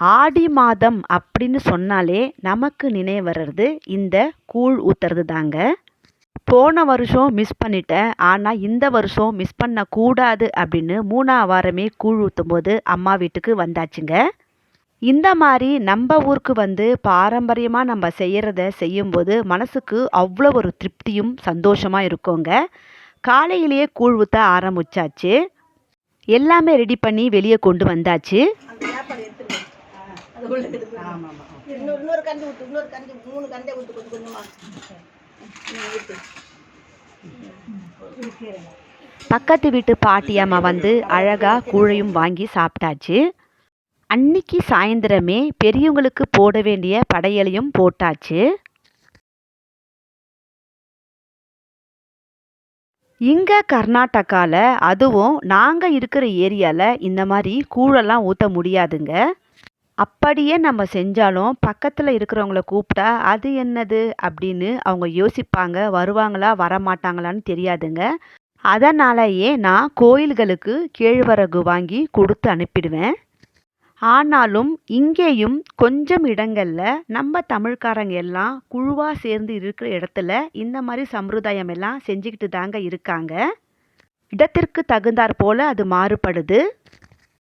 ஆடி மாதம் அப்படின்னு சொன்னாலே நமக்கு நினைவு வர்றது இந்த கூழ் ஊற்றுறது தாங்க போன வருஷம் மிஸ் பண்ணிட்டேன். ஆனால் இந்த வருஷம் மிஸ் பண்ணக்கூடாது அப்படின்னு மூணாவது வாரமே கூழ் ஊற்றும் போது அம்மா வீட்டுக்கு வந்தாச்சுங்க. இந்த மாதிரி நம்ம ஊருக்கு வந்து பாரம்பரியமாக நம்ம செய்கிறத செய்யும்போது மனசுக்கு அவ்வளோ ஒரு திருப்தியும் சந்தோஷமாக இருக்குங்க. காலையிலேயே கூழ் ஊற்ற ஆரம்பிச்சாச்சு. எல்லாமே ரெடி பண்ணி வெளியே கொண்டு வந்தாச்சு. அது உள்ள இருக்குது இன்னொரு இன்னொரு கண்டு விட்டு இன்னொரு கண்டு மூணு கண்டை விட்டு கொஞ்சம் கொஞ்சமா. பக்கத்து வீட்டு பாட்டி அம்மா வந்து அழகாக கூழையும் வாங்கி சாப்பிட்டாச்சு. அன்னைக்கு சாயந்தரமே பெரியவங்களுக்கு போட வேண்டிய படையலையும் போட்டாச்சு. இங்கே கர்நாடகாவில் அதுவும் நாங்கள் இருக்கிற ஏரியாவில் இந்த மாதிரி கூழெல்லாம் ஊற்ற முடியாதுங்க. அப்படியே நம்ம செஞ்சாலும் பக்கத்தில் இருக்கிறவங்கள கூப்பிட்டா அது என்னது? அப்படின்னு அவங்க யோசிப்பாங்க. வருவாங்களா வரமாட்டாங்களான்னு தெரியாதுங்க. அதனாலேயே நான் கோயில்களுக்கு கேழ்வரகு வாங்கி கொடுத்து அனுப்பிடுவேன். ஆனாலும் இங்கேயும் கொஞ்சம் இடங்களில் நம்ம தமிழ்காரங்க எல்லாம் குழுவாக சேர்ந்து இருக்கிற இடத்துல இந்த மாதிரி சம்பிரதாயம் எல்லாம் செஞ்சுக்கிட்டு தாங்க இருக்காங்க. இடத்திற்கு தகுந்தாற் போல் அது மாறுபடுது.